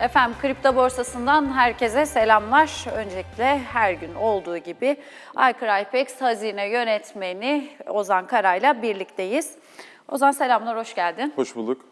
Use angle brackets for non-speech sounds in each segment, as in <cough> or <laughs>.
Efendim kripto borsasından herkese selamlar. Öncelikle her gün olduğu gibi Aykır Aypex hazine yönetmeni Ozan Kara'yla birlikteyiz. Ozan selamlar, hoş geldin. Hoş bulduk.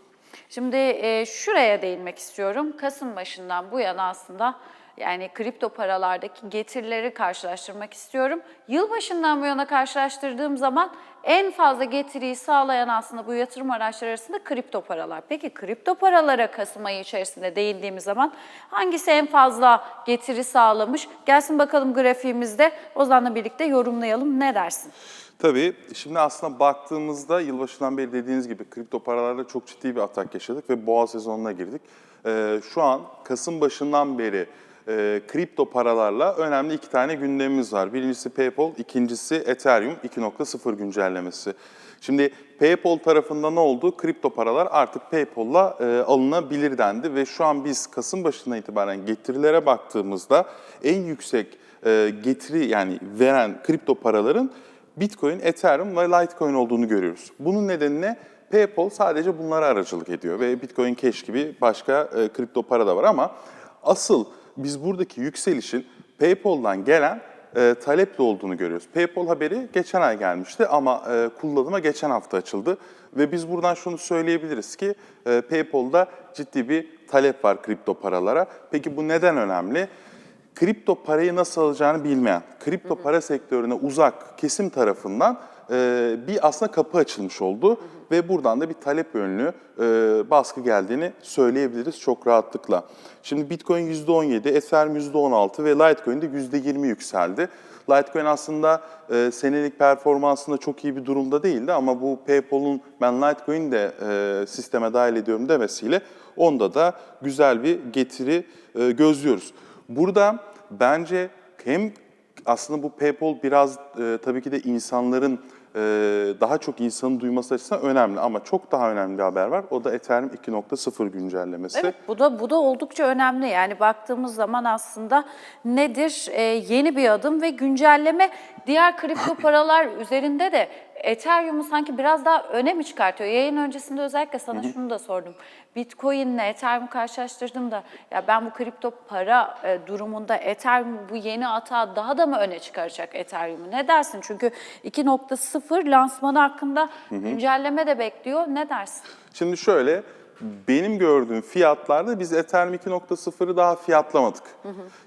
Şimdi e, şuraya değinmek istiyorum. Kasım başından bu yana aslında yani kripto paralardaki getirileri karşılaştırmak istiyorum. Yılbaşından bu yana karşılaştırdığım zaman en fazla getiriyi sağlayan aslında bu yatırım araçları arasında kripto paralar. Peki kripto paralara Kasım ayı içerisinde değindiğimiz zaman hangisi en fazla getiri sağlamış? Gelsin bakalım grafiğimizde Ozan'la birlikte yorumlayalım. Ne dersin? Tabii şimdi aslında baktığımızda yılbaşından beri dediğiniz gibi kripto paralarda çok ciddi bir atak yaşadık ve boğa sezonuna girdik. Ee, şu an Kasım başından beri e, kripto paralarla önemli iki tane gündemimiz var. Birincisi PayPal, ikincisi Ethereum 2.0 güncellemesi. Şimdi PayPal tarafında ne oldu? Kripto paralar artık PayPal'la e, alınabilir dendi ve şu an biz Kasım başından itibaren getirilere baktığımızda en yüksek e, getiri yani veren kripto paraların Bitcoin, Ethereum ve Litecoin olduğunu görüyoruz. Bunun nedeni ne? PayPal sadece bunlara aracılık ediyor ve Bitcoin Cash gibi başka e, kripto para da var ama asıl biz buradaki yükselişin PayPal'dan gelen e, taleple olduğunu görüyoruz. PayPal haberi geçen ay gelmişti ama e, kullanıma geçen hafta açıldı ve biz buradan şunu söyleyebiliriz ki e, PayPal'da ciddi bir talep var kripto paralara. Peki bu neden önemli? kripto parayı nasıl alacağını bilmeyen, kripto para sektörüne uzak kesim tarafından e, bir aslında kapı açılmış oldu ve buradan da bir talep yönlü e, baskı geldiğini söyleyebiliriz çok rahatlıkla. Şimdi Bitcoin %17, Ethereum %16 ve Litecoin de %20 yükseldi. Litecoin aslında e, senelik performansında çok iyi bir durumda değildi ama bu PayPal'un ben Litecoin'i de e, sisteme dahil ediyorum demesiyle onda da güzel bir getiri e, gözlüyoruz. Burada bence hem aslında bu PayPal biraz e, tabii ki de insanların daha çok insanın duyması açısından önemli ama çok daha önemli bir haber var. O da Ethereum 2.0 güncellemesi. Evet bu da bu da oldukça önemli. Yani baktığımız zaman aslında nedir? Ee, yeni bir adım ve güncelleme diğer kripto paralar <laughs> üzerinde de Ethereum'u sanki biraz daha öne mi çıkartıyor? Yayın öncesinde özellikle sana şunu da sordum. Bitcoin'le Ethereum'u karşılaştırdım da ya ben bu kripto para e, durumunda Ethereum bu yeni atağı daha da mı öne çıkaracak Ethereum'u? Ne dersin? Çünkü 2.0 lansmanı hakkında güncelleme de bekliyor. Ne dersin? Şimdi şöyle, benim gördüğüm fiyatlarda biz Ethereum 2.0'ı daha fiyatlamadık.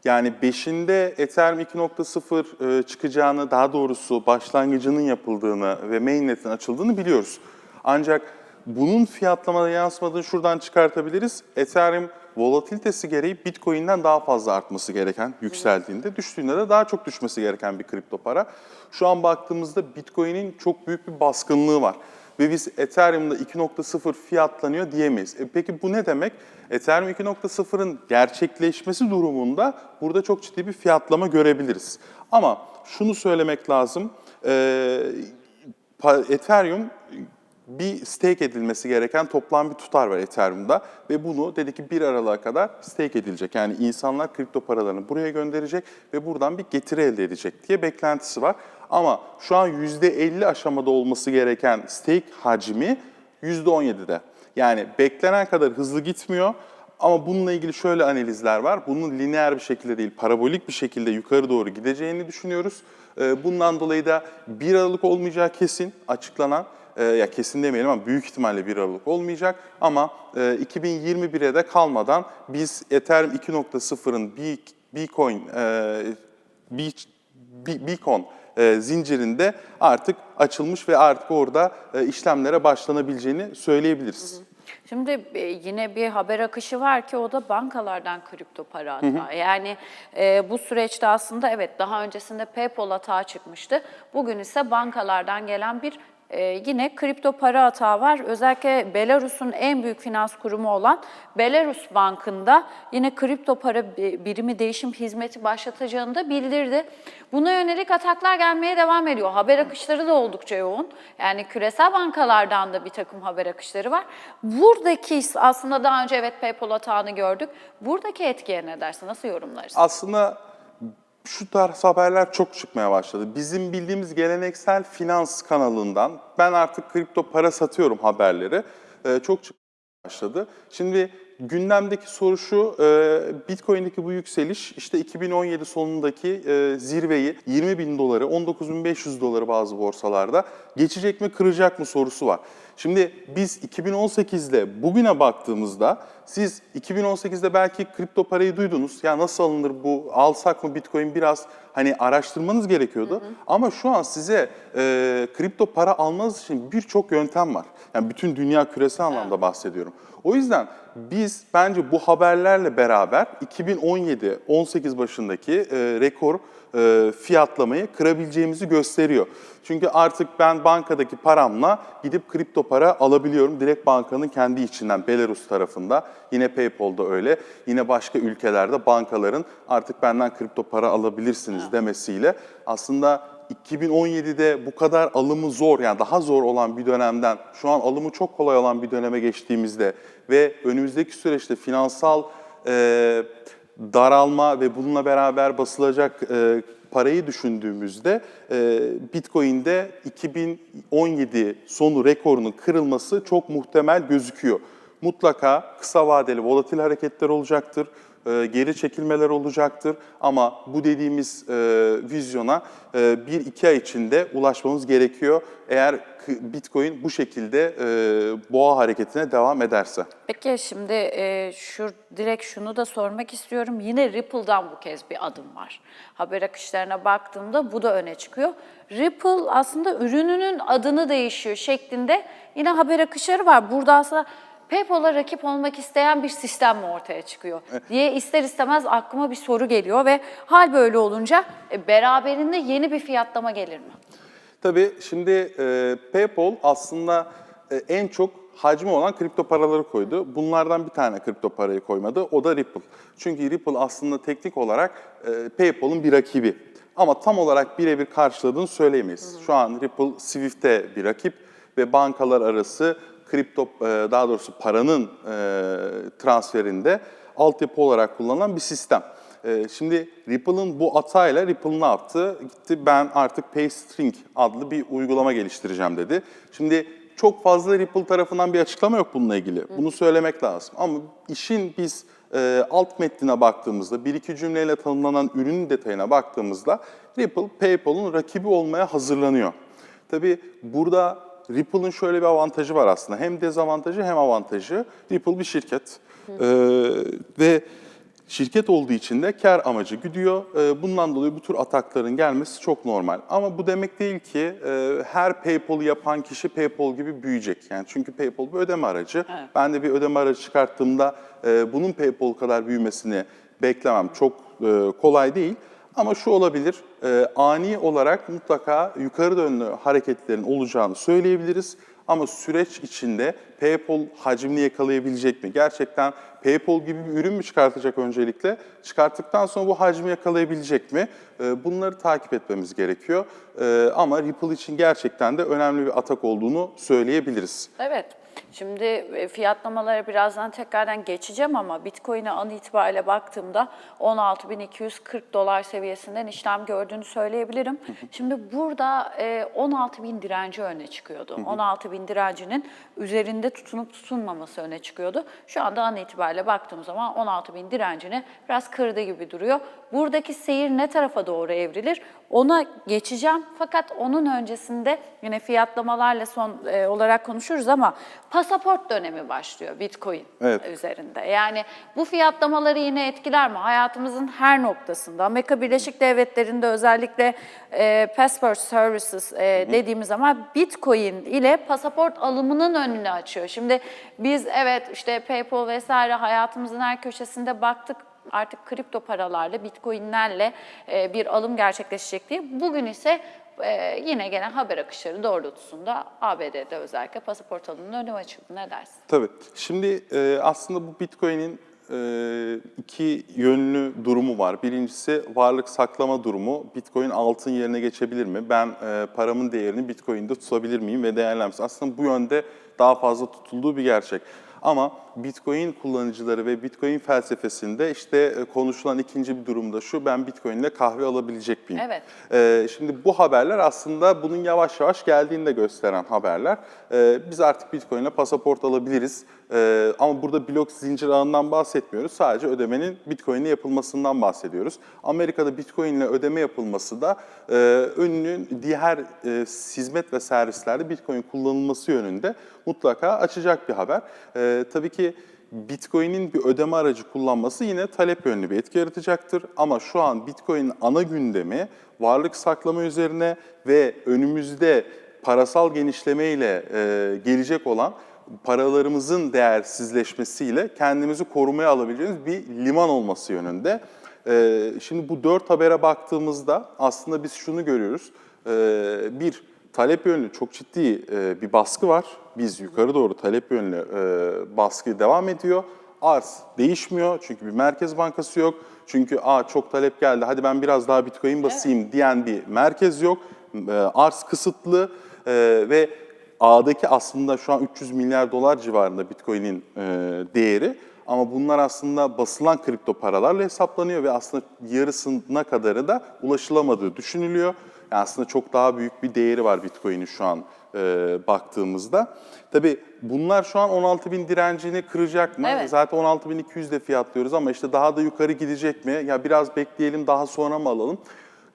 Yani 5'inde Ethereum 2.0 e, çıkacağını, daha doğrusu başlangıcının yapıldığını ve mainnet'in açıldığını biliyoruz. Ancak bunun fiyatlamada yansımadığını şuradan çıkartabiliriz. Ethereum volatilitesi gereği Bitcoin'den daha fazla artması gereken, yükseldiğinde, düştüğünde de daha çok düşmesi gereken bir kripto para. Şu an baktığımızda Bitcoin'in çok büyük bir baskınlığı var ve biz Ethereum'da 2.0 fiyatlanıyor diyemeyiz. E peki bu ne demek? Ethereum 2.0'ın gerçekleşmesi durumunda burada çok ciddi bir fiyatlama görebiliriz. Ama şunu söylemek lazım, e, Ethereum bir stake edilmesi gereken toplam bir tutar var Ethereum'da ve bunu dedi ki 1 Aralık'a kadar stake edilecek. Yani insanlar kripto paralarını buraya gönderecek ve buradan bir getiri elde edecek diye beklentisi var. Ama şu an %50 aşamada olması gereken stake hacmi %17'de. Yani beklenen kadar hızlı gitmiyor ama bununla ilgili şöyle analizler var. Bunun lineer bir şekilde değil, parabolik bir şekilde yukarı doğru gideceğini düşünüyoruz. Ee, Bundan dolayı da 1 Aralık olmayacağı kesin açıklanan e, ya kesin demeyelim ama büyük ihtimalle 1 Aralık olmayacak ama e, 2021'e de kalmadan biz Ethereum 2.0'ın Bi- Bitcoin e, zincirinde artık açılmış ve artık orada e, işlemlere başlanabileceğini söyleyebiliriz. Şimdi e, yine bir haber akışı var ki o da bankalardan kripto para atağı. Yani e, bu süreçte aslında evet daha öncesinde PayPal atağı çıkmıştı. Bugün ise bankalardan gelen bir e, yine kripto para atağı var. Özellikle Belarus'un en büyük finans kurumu olan Belarus Bank'ında yine kripto para bi- birimi değişim hizmeti başlatacağını da bildirdi. Buna yönelik ataklar gelmeye devam ediyor. Haber akışları da oldukça yoğun. Yani küresel bankalardan da bir takım haber akışları var. Buradaki aslında daha önce evet PayPal atağını gördük. Buradaki etkiye ne dersin? Nasıl yorumlarsın? Aslında şu tarz haberler çok çıkmaya başladı. Bizim bildiğimiz geleneksel finans kanalından ben artık kripto para satıyorum haberleri e, çok çıkmaya başladı. Şimdi gündemdeki soru şu, e, Bitcoin'deki bu yükseliş işte 2017 sonundaki e, zirveyi 20 bin doları, 19.500 doları bazı borsalarda geçecek mi, kıracak mı sorusu var. Şimdi biz 2018'de bugüne baktığımızda siz 2018'de belki kripto parayı duydunuz. Ya nasıl alınır bu, alsak mı Bitcoin biraz hani araştırmanız gerekiyordu. Ama şu an size e, kripto para almanız için birçok yöntem var. Yani bütün dünya küresel anlamda bahsediyorum. O yüzden biz bence bu haberlerle beraber 2017-18 başındaki e, rekor e, fiyatlamayı kırabileceğimizi gösteriyor. Çünkü artık ben bankadaki paramla gidip kripto para alabiliyorum. Direkt bankanın kendi içinden Belarus tarafında. Yine PayPal'da öyle. Yine başka ülkelerde bankaların artık benden kripto para alabilirsiniz demesiyle aslında 2017'de bu kadar alımı zor yani daha zor olan bir dönemden şu an alımı çok kolay olan bir döneme geçtiğimizde ve önümüzdeki süreçte finansal e, daralma ve bununla beraber basılacak e, parayı düşündüğümüzde e, Bitcoin'de 2017 sonu rekorunun kırılması çok muhtemel gözüküyor. Mutlaka kısa vadeli volatil hareketler olacaktır e, geri çekilmeler olacaktır. Ama bu dediğimiz e, vizyona e, bir iki ay içinde ulaşmamız gerekiyor. Eğer Bitcoin bu şekilde boğa hareketine devam ederse. Peki şimdi e, şu direkt şunu da sormak istiyorum. Yine Ripple'dan bu kez bir adım var. Haber akışlarına baktığımda bu da öne çıkıyor. Ripple aslında ürününün adını değişiyor şeklinde yine haber akışları var. Burada aslında PayPal'a rakip olmak isteyen bir sistem mi ortaya çıkıyor diye ister istemez aklıma bir soru geliyor ve hal böyle olunca e, beraberinde yeni bir fiyatlama gelir mi? Tabii şimdi e, PayPal aslında e, en çok hacmi olan kripto paraları koydu. Bunlardan bir tane kripto parayı koymadı. O da Ripple. Çünkü Ripple aslında teknik olarak e, PayPal'ın bir rakibi. Ama tam olarak birebir karşıladığını söyleyemeyiz. Şu an Ripple Swift'te bir rakip ve bankalar arası kripto e, daha doğrusu paranın e, transferinde altyapı olarak kullanılan bir sistem. Ee, Şimdi Ripple'ın bu atayla Ripple ne yaptı? Gitti ben artık PayString adlı bir uygulama geliştireceğim dedi. Şimdi çok fazla Ripple tarafından bir açıklama yok bununla ilgili. Bunu söylemek lazım. Ama işin biz e, alt metnine baktığımızda, bir iki cümleyle tanımlanan ürünün detayına baktığımızda Ripple, PayPal'ın rakibi olmaya hazırlanıyor. Tabii burada Ripple'ın şöyle bir avantajı var aslında. Hem dezavantajı hem avantajı. Ripple bir şirket. Ee, ve şirket olduğu için de kar amacı güdüyor. Ee, bundan dolayı bu tür atakların gelmesi çok normal. Ama bu demek değil ki e, her PayPal'ı yapan kişi PayPal gibi büyüyecek. Yani çünkü PayPal bir ödeme aracı. Ben de bir ödeme aracı çıkarttığımda e, bunun PayPal kadar büyümesini beklemem çok e, kolay değil. Ama şu olabilir, e, ani olarak mutlaka yukarı yönlü hareketlerin olacağını söyleyebiliriz. Ama süreç içinde PayPal hacmini yakalayabilecek mi? Gerçekten PayPal gibi bir ürün mü çıkartacak öncelikle? Çıkarttıktan sonra bu hacmi yakalayabilecek mi? E, bunları takip etmemiz gerekiyor. E, ama Ripple için gerçekten de önemli bir atak olduğunu söyleyebiliriz. Evet. Şimdi e, fiyatlamalara birazdan tekrardan geçeceğim ama Bitcoin'e an itibariyle baktığımda 16.240 dolar seviyesinden işlem gördüğünü söyleyebilirim. Şimdi burada e, 16.000 direnci öne çıkıyordu. 16.000 direncinin üzerinde tutunup tutunmaması öne çıkıyordu. Şu anda an itibariyle baktığım zaman 16.000 direncini biraz kırdı gibi duruyor. Buradaki seyir ne tarafa doğru evrilir? Ona geçeceğim. Fakat onun öncesinde yine fiyatlamalarla son e, olarak konuşuruz ama pasaport dönemi başlıyor Bitcoin Evet. üzerinde. Yani bu fiyatlamaları yine etkiler mi? Hayatımızın her noktasında. Amerika Birleşik Devletleri'nde özellikle e, passport services e, dediğimiz zaman Bitcoin ile pasaport alımının önünü açıyor. Şimdi biz evet işte PayPal vesaire hayatımızın her köşesinde baktık artık kripto paralarla, bitcoinlerle e, bir alım gerçekleşecek diye. Bugün ise e, yine gelen haber akışları doğrultusunda ABD'de özellikle pasaport alımının önü açıldı. Ne dersin? Tabii. Şimdi e, aslında bu Bitcoin'in iki yönlü durumu var. Birincisi varlık saklama durumu. Bitcoin altın yerine geçebilir mi? Ben e, paramın değerini Bitcoin'de tutabilir miyim ve değerlenmesi? Aslında bu yönde daha fazla tutulduğu bir gerçek. Ama Bitcoin kullanıcıları ve Bitcoin felsefesinde işte e, konuşulan ikinci bir durumda şu, ben Bitcoin ile kahve alabilecek miyim? Evet. Ee, şimdi bu haberler aslında bunun yavaş yavaş geldiğini de gösteren haberler. Ee, biz artık Bitcoin ile pasaport alabiliriz. Ee, ama burada blok zincir ağından bahsetmiyoruz. Sadece ödemenin Bitcoin ile yapılmasından bahsediyoruz. Amerika'da Bitcoin ile ödeme yapılması da e, önünün diğer e, hizmet ve servislerde Bitcoin kullanılması yönünde mutlaka açacak bir haber. Ee, tabii ki Bitcoin'in bir ödeme aracı kullanması yine talep yönlü bir etki yaratacaktır. Ama şu an Bitcoin'in ana gündemi varlık saklama üzerine ve önümüzde parasal genişlemeyle e, gelecek olan paralarımızın değersizleşmesiyle kendimizi korumaya alabileceğimiz bir liman olması yönünde. E, şimdi bu dört habere baktığımızda aslında biz şunu görüyoruz. E, bir, talep yönlü çok ciddi e, bir baskı var. Biz yukarı doğru talep yönlü e, baskı devam ediyor. Arz değişmiyor çünkü bir merkez bankası yok. Çünkü Aa, çok talep geldi hadi ben biraz daha bitcoin basayım diyen bir merkez yok. E, arz kısıtlı e, ve A'daki aslında şu an 300 milyar dolar civarında bitcoin'in e, değeri. Ama bunlar aslında basılan kripto paralarla hesaplanıyor ve aslında yarısına kadarı da ulaşılamadığı düşünülüyor. Aslında çok daha büyük bir değeri var Bitcoin'in şu an e, baktığımızda. Tabii bunlar şu an 16 bin direncini kıracak mı? Evet. Zaten 16.200 de fiyatlıyoruz ama işte daha da yukarı gidecek mi? Ya biraz bekleyelim daha sonra mı alalım?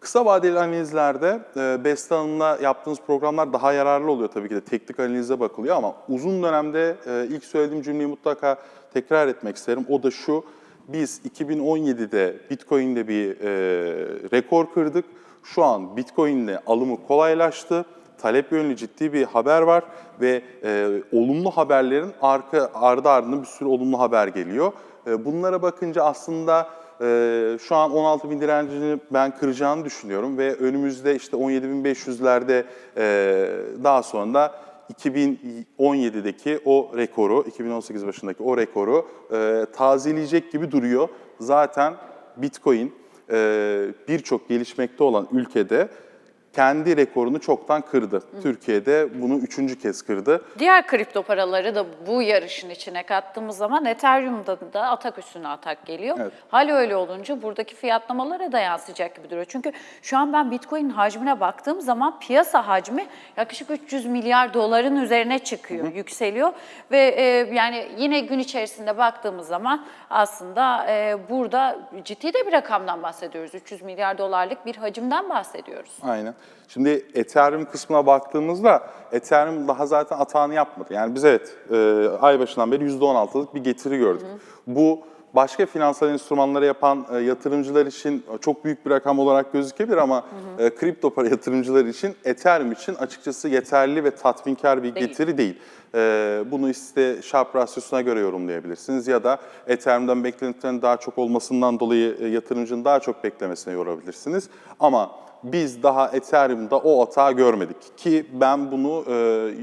Kısa vadeli analizlerde e, Beste Hanım'la yaptığınız programlar daha yararlı oluyor tabii ki de teknik analize bakılıyor ama uzun dönemde e, ilk söylediğim cümleyi mutlaka tekrar etmek isterim. O da şu, biz 2017'de Bitcoin'de bir e, rekor kırdık. Şu an Bitcoin'le alımı kolaylaştı. Talep yönlü ciddi bir haber var ve e, olumlu haberlerin arka ardı ardına bir sürü olumlu haber geliyor. E, bunlara bakınca aslında ee, şu an 16 bin direncini ben kıracağını düşünüyorum ve önümüzde işte 17.500'lerde e, daha sonra da 2017'deki o rekoru, 2018 başındaki o rekoru e, tazeleyecek gibi duruyor. Zaten Bitcoin birçok gelişmekte olan ülkede kendi rekorunu çoktan kırdı. Türkiye'de bunu üçüncü kez kırdı. Diğer kripto paraları da bu yarışın içine kattığımız zaman Ethereum'da da atak üstüne atak geliyor. Evet. Hal öyle olunca buradaki fiyatlamalara da yansıyacak gibi duruyor. Çünkü şu an ben Bitcoin'in hacmine baktığım zaman piyasa hacmi yaklaşık 300 milyar doların üzerine çıkıyor, yükseliyor. Ve e, yani yine gün içerisinde baktığımız zaman aslında e, burada ciddi de bir rakamdan bahsediyoruz. 300 milyar dolarlık bir hacimden bahsediyoruz. Aynen. Şimdi Ethereum kısmına baktığımızda Ethereum daha zaten atağını yapmadı. Yani biz evet e, ay başından beri %16'lık bir getiri gördük. Bu başka finansal enstrümanları yapan e, yatırımcılar için çok büyük bir rakam olarak gözükebilir ama e, kripto para yatırımcılar için Ethereum için açıkçası yeterli ve tatminkar bir Değil. getiri değil. E, bunu işte Sharpe rasyosuna göre yorumlayabilirsiniz ya da Ethereum'dan beklentilerin daha çok olmasından dolayı e, yatırımcının daha çok beklemesine yorabilirsiniz. Ama biz daha Ethereum'da o hata görmedik. Ki ben bunu e,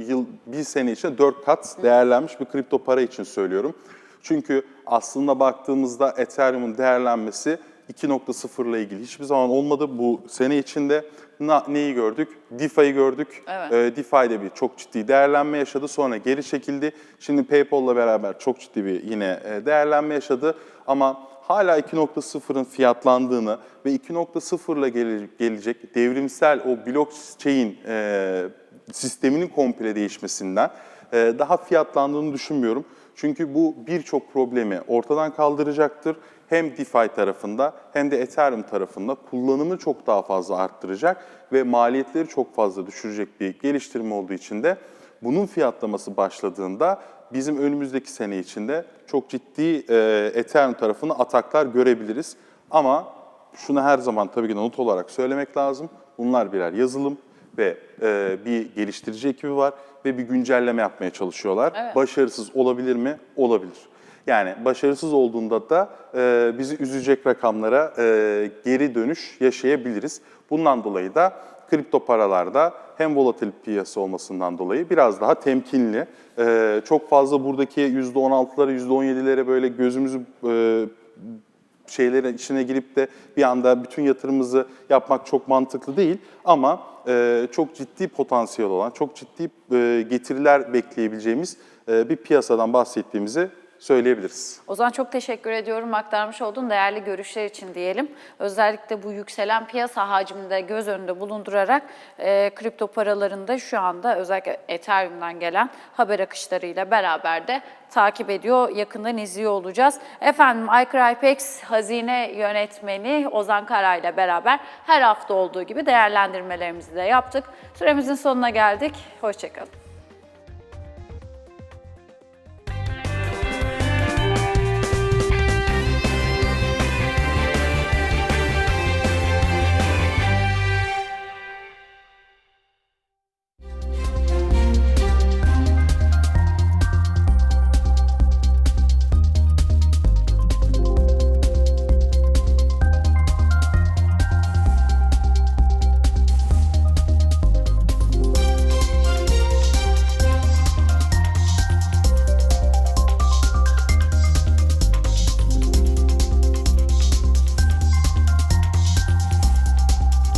yıl bir sene içinde 4 kat değerlenmiş bir kripto para için söylüyorum. Çünkü aslında baktığımızda Ethereum'un değerlenmesi 2.0 ile ilgili hiçbir zaman olmadı. Bu sene içinde na- neyi gördük? DeFi'yi gördük. Evet. E, DeFi'de bir çok ciddi değerlenme yaşadı. Sonra geri çekildi. Şimdi PayPal'la beraber çok ciddi bir yine e, değerlenme yaşadı. Ama hala 2.0'ın fiyatlandığını ve 2.0 ile gele- gelecek devrimsel o blockchain e, sisteminin komple değişmesinden e, daha fiyatlandığını düşünmüyorum. Çünkü bu birçok problemi ortadan kaldıracaktır. Hem DeFi tarafında hem de Ethereum tarafında kullanımı çok daha fazla arttıracak ve maliyetleri çok fazla düşürecek bir geliştirme olduğu için de bunun fiyatlaması başladığında bizim önümüzdeki sene içinde çok ciddi e, Ethereum tarafını ataklar görebiliriz. Ama şunu her zaman tabii ki not olarak söylemek lazım. Bunlar birer yazılım ve e, bir geliştirici ekibi var ve bir güncelleme yapmaya çalışıyorlar. Evet. Başarısız olabilir mi? Olabilir. Yani başarısız olduğunda da e, bizi üzecek rakamlara e, geri dönüş yaşayabiliriz. Bundan dolayı da kripto paralarda hem volatil piyasa olmasından dolayı biraz daha temkinli. E, çok fazla buradaki %16'lara, %17'lere böyle gözümüzü e, şeylerin içine girip de bir anda bütün yatırımımızı yapmak çok mantıklı değil. Ama e, çok ciddi potansiyel olan, çok ciddi e, getiriler bekleyebileceğimiz e, bir piyasadan bahsettiğimizi söyleyebiliriz. O zaman çok teşekkür ediyorum aktarmış olduğun değerli görüşler için diyelim. Özellikle bu yükselen piyasa hacminde göz önünde bulundurarak e, kripto paralarında şu anda özellikle Ethereum'dan gelen haber akışlarıyla beraber de takip ediyor, yakından izliyor olacağız. Efendim iCrypex hazine yönetmeni Ozan Kara ile beraber her hafta olduğu gibi değerlendirmelerimizi de yaptık. Süremizin sonuna geldik. Hoşçakalın.